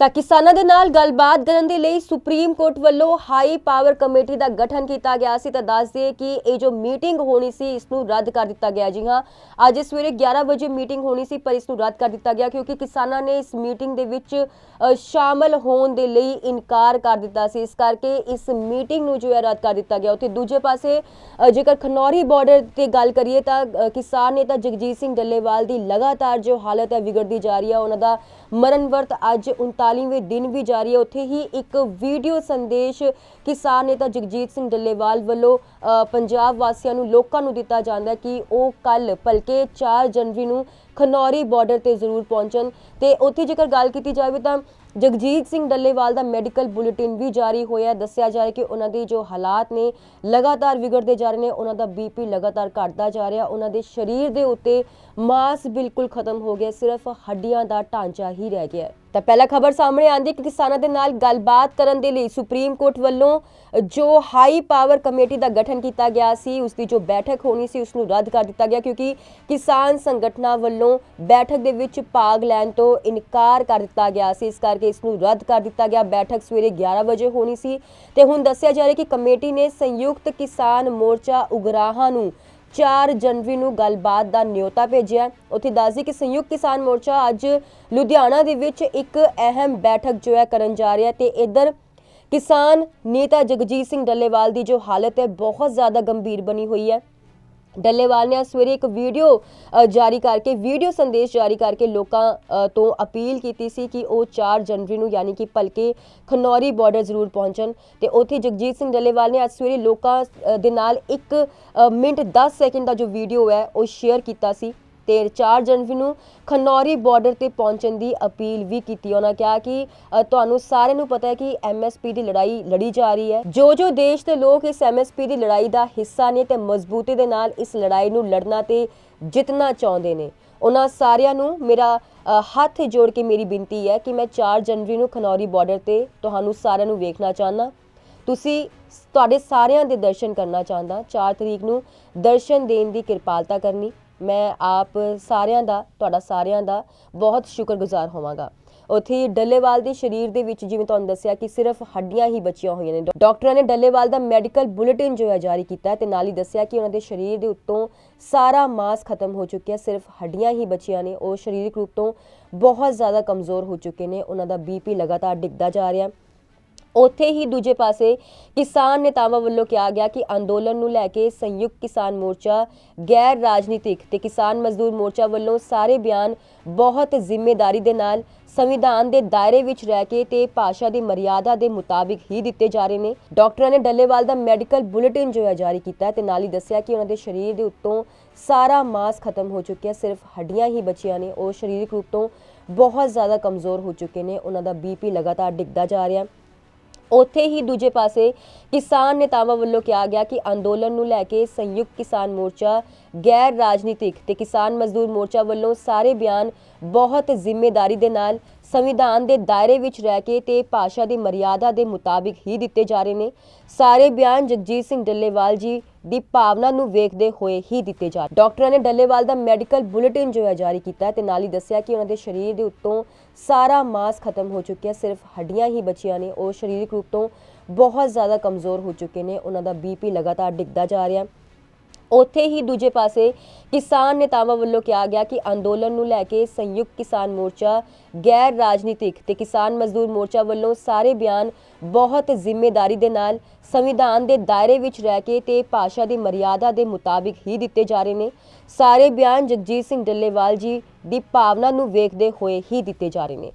ਤਾਂ ਕਿਸਾਨਾਂ ਦੇ ਨਾਲ ਗੱਲਬਾਤ ਕਰਨ ਦੇ ਲਈ ਸੁਪਰੀਮ ਕੋਰਟ ਵੱਲੋਂ ਹਾਈ ਪਾਵਰ ਕਮੇਟੀ ਦਾ ਗਠਨ ਕੀਤਾ ਗਿਆ ਸੀ ਤਾਂ ਦੱਸ ਦਈਏ ਕਿ ਇਹ ਜੋ ਮੀਟਿੰਗ ਹੋਣੀ ਸੀ ਇਸ ਨੂੰ ਰੱਦ ਕਰ ਦਿੱਤਾ ਗਿਆ ਜੀ। ਹਾਂ ਅੱਜ ਸਵੇਰੇ 11 ਵਜੇ ਮੀਟਿੰਗ ਹੋਣੀ ਸੀ ਪਰ ਇਸ ਨੂੰ ਰੱਦ ਕਰ ਦਿੱਤਾ ਗਿਆ ਕਿਉਂਕਿ ਕਿਸਾਨਾਂ ਨੇ ਇਸ ਮੀਟਿੰਗ ਦੇ ਵਿੱਚ ਸ਼ਾਮਲ ਹੋਣ ਦੇ ਲਈ ਇਨਕਾਰ ਕਰ ਦਿੱਤਾ ਸੀ। ਇਸ ਕਰਕੇ ਇਸ ਮੀਟਿੰਗ ਨੂੰ ਜੋ ਹੈ ਰੱਦ ਕਰ ਦਿੱਤਾ ਗਿਆ। ਉੱਥੇ ਦੂਜੇ ਪਾਸੇ ਜੇਕਰ ਖਨੌਰੀ ਬਾਰਡਰ ਤੇ ਗੱਲ ਕਰੀਏ ਤਾਂ ਅ, ਕਿਸਾਨ ਨੇਤਾ ਜਗਜੀਤ ਸਿੰਘ ਡੱਲੇਵਾਲ ਦੀ ਲਗਾਤਾਰ ਜੋ ਹਾਲਤ ਹੈ ਵਿਗੜਦੀ ਜਾ ਰਹੀ ਹੈ। ਉਹਨਾਂ ਦਾ ਮਰਨ ਵਰਤ ਅੱਜ 39ਵੇਂ ਦਿਨ ਵੀ ਜਾਰੀ ਹੈ। ਉੱਥੇ ਹੀ ਇੱਕ ਵੀਡੀਓ ਸੰਦੇਸ਼ ਕਿਸਾਨ ਨੇਤਾ ਜਗਜੀਤ ਸਿੰਘ ਡੱਲੇਵਾਲ ਵੱਲੋਂ ਪੰਜਾਬ ਵਾਸੀਆਂ ਨੂੰ ਲੋਕਾਂ ਨੂੰ ਦਿੱਤਾ ਜਾਂਦਾ ਕਿ ਉਹ ਕੱਲ ਭਲਕੇ 4 ਜਨਵਰੀ ਨੂੰ ਖਨੌਰੀ ਬਾਰਡਰ ਤੇ ਜ਼ਰੂਰ ਪਹੁੰਚਣ। ਤੇ ਉੱਥੇ ਜੇਕਰ ਗੱਲ ਕੀਤੀ ਜਾਵੇ ਤਾਂ ਜਗਜੀਤ ਸਿੰਘ ਡੱਲੇਵਾਲ ਦਾ ਮੈਡੀਕਲ ਬੁਲੇਟਿਨ ਵੀ ਜਾਰੀ ਹੋਇਆ। ਦੱਸਿਆ ਜਾ ਰਿਹਾ ਕਿ ਉਹਨਾਂ ਦੇ ਜੋ ਹਾਲਾਤ ਨੇ, ਲਗਾਤਾਰ ਵਿਗੜਦੇ ਜਾ ਰਹੇ ਨੇ। ਉਹਨਾਂ ਦਾ ਬੀਪੀ ਲਗਾਤਾਰ ਘਟਦਾ ਜਾ ਰਿਹਾ। ਉਹਨਾਂ ਦੇ ਸਰੀਰ ਦੇ ਉੱਤੇ ਮਾਸ ਬਿਲਕੁਲ ਖਤਮ ਹੋ ਗਿਆ। ਸਿਰਫ ਹੱਡੀਆਂ ਦਾ ਢਾਂਚਾ ਹੀ ਰਹਿ ਗਿਆ ਤਾਂ ਪਹਿਲਾ ਖਬਰ ਸਾਹਮਣੇ ਆਂਦੀ ਕਿ ਕਿਸਾਨਾਂ ਦੇ ਨਾਲ ਗੱਲਬਾਤ ਕਰਨ ਦੇ ਲਈ ਸੁਪਰੀਮ ਕੋਰਟ ਵੱਲੋਂ ਜੋ ਹਾਈ ਪਾਵਰ ਕਮੇਟੀ ਦਾ ਗਠਨ ਕੀਤਾ ਗਿਆ ਸੀ, ਉਸ ਦੀ ਜੋ ਬੈਠਕ ਹੋਣੀ ਸੀ, ਉਸ ਨੂੰ ਰੱਦ ਕਰ ਦਿੱਤਾ ਗਿਆ ਕਿਉਂਕਿ ਕਿਸਾਨ ਸੰਗਠਨਾਂ ਵੱਲੋਂ ਬੈਠਕ ਦੇ ਵਿੱਚ ਭਾਗ ਲੈਣ ਤੋਂ ਇਨਕਾਰ ਕਰ ਦਿੱਤਾ ਗਿਆ ਸੀ। ਇਸ ਕਰਕੇ ਇਸ ਨੂੰ ਰੱਦ ਕਰ ਦਿੱਤਾ ਗਿਆ। ਬੈਠਕ ਸਵੇਰੇ 11 ਵਜੇ ਹੋਣੀ ਸੀ ਤੇ ਹੁਣ ਦੱਸਿਆ ਜਾ ਰਿਹਾ ਕਿ ਕਮੇਟੀ ਨੇ ਸੰਯੁਕਤ ਕਿਸਾਨ ਮੋਰਚਾ ਉਗਰਾਹਾਂ ਨੂੰ 4 ਜਨਵਰੀ ਨੂੰ ਗੱਲਬਾਤ ਦਾ ਨਿਯੋਤਾ ਭੇਜਿਆ ਉੱਥੇ ਦੱਸਦੀ ਕਿ ਸੰਯੁਕਤ ਕਿਸਾਨ ਮੋਰਚਾ ਅੱਜ ਲੁਧਿਆਣਾ ਦੇ ਵਿੱਚ ਇੱਕ ਅਹਿਮ ਬੈਠਕ ਜੋ ਹੈ ਕਰਨ ਜਾ ਰਿਹਾ ਤੇ ਇੱਧਰ ਕਿਸਾਨ ਨੇਤਾ ਜਗਜੀਤ ਸਿੰਘ ਡੱਲੇਵਾਲ ਦੀ ਜੋ ਹਾਲਤ ਹੈ, ਬਹੁਤ ਜ਼ਿਆਦਾ ਗੰਭੀਰ ਬਣੀ ਹੋਈ ਹੈ। ਡੱਲੇਵਾਲ ਨੇ ਅੱਜ ਸਵੇਰੇ ਇੱਕ ਵੀਡੀਓ ਜਾਰੀ ਕਰਕੇ, ਵੀਡੀਓ ਸੰਦੇਸ਼ ਜਾਰੀ ਕਰਕੇ ਲੋਕਾਂ ਤੋਂ ਅਪੀਲ ਕੀਤੀ ਸੀ ਕਿ ਉਹ 4 ਜਨਵਰੀ ਨੂੰ ਯਾਨੀ ਕਿ ਭਲਕੇ ਖਨੌਰੀ ਬਾਰਡਰ ਜ਼ਰੂਰ ਪਹੁੰਚਣ। ਤੇ ਉੱਥੇ ਜਗਜੀਤ ਸਿੰਘ ਡੱਲੇਵਾਲ ਨੇ ਅੱਜ ਸਵੇਰੇ ਲੋਕਾਂ ਦੇ ਨਾਲ 1 ਮਿੰਟ 10 ਸੈਕਿੰਡ ਦਾ ਜੋ ਵੀਡੀਓ ਹੈ, ਉਹ ਸ਼ੇਅਰ ਕੀਤਾ ਸੀ। ਤੇ 4 ਜਨਵਰੀ ਨੂੰ ਖਨੌਰੀ ਬਾਰਡਰ ਤੇ ਪਹੁੰਚਣ ਦੀ ਅਪੀਲ ਵੀ ਕੀਤੀ। ਉਹਨਾਂ ਕਿਹਾ ਕਿ ਤੁਹਾਨੂੰ ਸਾਰਿਆਂ ਨੂੰ ਪਤਾ ਹੈ ਕਿ ਐਮਐਸਪੀ ਦੀ ਲੜਾਈ ਲੜੀ ਜਾ ਰਹੀ ਹੈ। ਜੋ ਜੋ ਦੇਸ਼ ਦੇ ਲੋਕ ਇਸ ਐਮਐਸਪੀ ਦੀ ਲੜਾਈ ਦਾ ਹਿੱਸਾ ਨੇ ਤੇ ਮਜ਼ਬੂਤੀ ਦੇ ਨਾਲ ਇਸ ਲੜਾਈ ਨੂੰ ਲੜਨਾ ਤੇ ਜਿੱਤਣਾ ਚਾਹੁੰਦੇ ਨੇ। ਉਹਨਾਂ ਸਾਰਿਆਂ ਨੂੰ ਮੇਰਾ ਹੱਥ ਜੋੜ ਕੇ ਮੇਰੀ ਬੇਨਤੀ ਹੈ ਕਿ ਮੈਂ 4 ਜਨਵਰੀ ਨੂੰ ਖਨੌਰੀ ਬਾਰਡਰ ਤੇ ਤੁਹਾਨੂੰ ਸਾਰਿਆਂ ਨੂੰ ਵੇਖਣਾ ਚਾਹੁੰਦਾ। ਤੁਸੀਂ ਤੁਹਾਡੇ ਸਾਰਿਆਂ ਦੇ ਦਰਸ਼ਨ ਕਰਨਾ ਚਾਹੁੰਦਾ। 4 ਤਰੀਕ ਨੂੰ ਦਰਸ਼ਨ ਦੇਣ ਦੀ ਕਿਰਪਾਲਤਾ ਕਰਨੀ। ਮੈਂ ਆਪ ਸਾਰਿਆਂ ਦਾ, ਤੁਹਾਡਾ ਸਾਰਿਆਂ ਦਾ ਬਹੁਤ ਸ਼ੁਕਰਗੁਜ਼ਾਰ ਹੋਵਾਂਗਾ। ਉੱਥੇ ਹੀ ਡੱਲੇਵਾਲ ਦੇ ਸਰੀਰ ਦੇ ਵਿੱਚ ਜਿਵੇਂ ਤੁਹਾਨੂੰ ਦੱਸਿਆ ਕਿ ਸਿਰਫ ਹੱਡੀਆਂ ਹੀ ਬਚੀਆਂ ਹੋਈਆਂ ਨੇ। ਡਾਕਟਰਾਂ ਨੇ ਡੱਲੇਵਾਲ ਦਾ ਮੈਡੀਕਲ ਬੁਲੇਟਿਨ ਜੋ ਹੈ ਜਾਰੀ ਕੀਤਾ ਹੈ ਤੇ ਨਾਲ ਹੀ ਦੱਸਿਆ ਕਿ ਉਹਨਾਂ ਦੇ ਸਰੀਰ ਦੇ ਉੱਤੋਂ ਸਾਰਾ ਮਾਸ ਖਤਮ ਹੋ ਚੁੱਕਿਆ, ਸਿਰਫ ਹੱਡੀਆਂ ਹੀ ਬਚੀਆਂ ਨੇ। ਉਹ ਸਰੀਰਕ ਰੂਪ ਤੋਂ ਬਹੁਤ ਜ਼ਿਆਦਾ ਕਮਜ਼ੋਰ ਹੋ ਚੁੱਕੇ ਨੇ। ਉਹਨਾਂ ਦਾ ਬੀਪੀ ਲਗਾਤਾਰ ਡਿੱਗਦਾ ਜਾ ਰਿਹਾ। ਉੱਥੇ ਹੀ ਦੂਜੇ ਪਾਸੇ ਕਿਸਾਨ ਨੇਤਾਵਾਂ ਵੱਲੋਂ ਕਿਹਾ ਗਿਆ ਕਿ ਅੰਦੋਲਨ ਨੂੰ ਲੈ ਕੇ ਸੰਯੁਕਤ ਕਿਸਾਨ ਮੋਰਚਾ, ਗੈਰ ਰਾਜਨੀਤਿਕ ਤੇ ਕਿਸਾਨ ਮਜ਼ਦੂਰ ਮੋਰਚਾ ਵੱਲੋਂ ਸਾਰੇ ਬਿਆਨ ਬਹੁਤ ਜ਼ਿੰਮੇਵਾਰੀ ਦੇ ਨਾਲ, ਸੰਵਿਧਾਨ ਦੇ ਦਾਇਰੇ ਵਿੱਚ ਰਹਿ ਕੇ ਤੇ ਭਾਸ਼ਾ ਦੀ ਮਰਿਆਦਾ ਦੇ ਮੁਤਾਬਿਕ ਹੀ ਦਿੱਤੇ ਜਾ ਰਹੇ ਨੇ। ਡਾਕਟਰਾਂ ਨੇ ਡੱਲੇਵਾਲ ਦਾ ਮੈਡੀਕਲ ਬੁਲੇਟਿਨ ਜੋ ਹੈ ਜਾਰੀ ਕੀਤਾ ਹੈ ਤੇ ਨਾਲ ਹੀ ਦੱਸਿਆ ਕਿ ਉਹਨਾਂ ਦੇ ਸਰੀਰ ਦੇ ਉੱਤੋਂ ਸਾਰਾ ਮਾਸ ਖਤਮ ਹੋ ਚੁੱਕਿਆ, ਸਿਰਫ ਹੱਡੀਆਂ ਹੀ ਬਚੀਆਂ ਨੇ। ਉਹ ਸਰੀਰਕ ਰੂਪ ਤੋਂ ਬਹੁਤ ਜ਼ਿਆਦਾ ਕਮਜ਼ੋਰ ਹੋ ਚੁੱਕੇ ਨੇ। ਉਹਨਾਂ ਦਾ ਬੀਪੀ ਲਗਾਤਾਰ ਡਿੱਗਦਾ ਜਾ ਰਿਹਾ। ਉੱਥੇ ਹੀ ਦੂਜੇ ਪਾਸੇ ਕਿਸਾਨ ਨੇਤਾਵਾਂ ਵੱਲੋਂ ਕਿਹਾ ਗਿਆ ਕਿ ਅੰਦੋਲਨ ਨੂੰ ਲੈ ਕੇ ਸੰਯੁਕਤ ਕਿਸਾਨ ਮੋਰਚਾ ਗੈਰ ਰਾਜਨੀਤਿਕ ਤੇ ਕਿਸਾਨ ਮਜ਼ਦੂਰ ਮੋਰਚਾ ਵੱਲੋਂ ਸਾਰੇ ਬਿਆਨ ਬਹੁਤ ਜ਼ਿੰਮੇਵਾਰੀ ਦੇ ਨਾਲ, ਸੰਵਿਧਾਨ ਦੇ ਦਾਇਰੇ ਵਿੱਚ ਰਹਿ ਕੇ ਤੇ ਭਾਸ਼ਾ ਦੀ ਮਰਿਆਦਾ ਦੇ ਮੁਤਾਬਿਕ ਹੀ ਦਿੱਤੇ ਜਾ ਰਹੇ ਨੇ। ਸਾਰੇ ਬਿਆਨ ਜਗਜੀਤ ਸਿੰਘ ਡੱਲੇਵਾਲ ਜੀ ਦੀ ਭਾਵਨਾ ਨੂੰ ਵੇਖਦੇ ਹੋਏ ਹੀ ਦਿੱਤੇ ਜਾ ਰਹੇ। ਡਾਕਟਰਾਂ ਨੇ ਡੱਲੇਵਾਲ ਦਾ ਮੈਡੀਕਲ ਬੁਲੇਟਿਨ ਜੋ ਹੈ ਜਾਰੀ ਕੀਤਾ ਹੈ ਤੇ ਨਾਲ ਹੀ ਦੱਸਿਆ ਕਿ ਉਹਨਾਂ ਦੇ ਸਰੀਰ ਦੇ ਉੱਤੋਂ ਸਾਰਾ ਮਾਸ ਖਤਮ ਹੋ ਚੁੱਕਿਆ ਸਿਰਫ ਹੱਡੀਆਂ ਹੀ ਬਚੀਆਂ ਨੇ। ਉਹ ਸਰੀਰਕ ਰੂਪ ਤੋਂ ਬਹੁਤ ਜ਼ਿਆਦਾ ਕਮਜ਼ੋਰ ਹੋ ਚੁੱਕੇ ਨੇ। ਉਹਨਾਂ ਦਾ ਬੀਪੀ ਲਗਾਤਾਰ ਡਿੱਗਦਾ ਜਾ ਰਿਹਾ ਉੱਥੇ ਹੀ ਦੂਜੇ ਪਾਸੇ ਕਿਸਾਨ ਨੇਤਾਵਾਂ ਵੱਲੋਂ ਕਿਹਾ ਗਿਆ ਕਿ ਅੰਦੋਲਨ ਨੂੰ ਲੈ ਕੇ ਸੰਯੁਕਤ ਕਿਸਾਨ ਮੋਰਚਾ ਗੈਰ ਰਾਜਨੀਤਿਕ ਤੇ ਕਿਸਾਨ ਮਜ਼ਦੂਰ ਮੋਰਚਾ ਵੱਲੋਂ ਸਾਰੇ ਬਿਆਨ ਬਹੁਤ ਜ਼ਿੰਮੇਵਾਰੀ ਦੇ ਨਾਲ, ਸੰਵਿਧਾਨ ਦੇ ਦਾਇਰੇ ਵਿੱਚ ਰਹਿ ਕੇ ਤੇ ਭਾਸ਼ਾ ਦੀ ਮਰਿਆਦਾ ਦੇ ਮੁਤਾਬਿਕ ਹੀ ਦਿੱਤੇ ਜਾ ਰਹੇ ਨੇ। ਸਾਰੇ ਬਿਆਨ ਜਗਜੀਤ ਸਿੰਘ ਡੱਲੇਵਾਲ ਜੀ ਦੀ ਭਾਵਨਾ ਨੂੰ ਵੇਖਦੇ ਹੋਏ ਹੀ ਦਿੱਤੇ ਜਾ ਰਹੇ ਨੇ।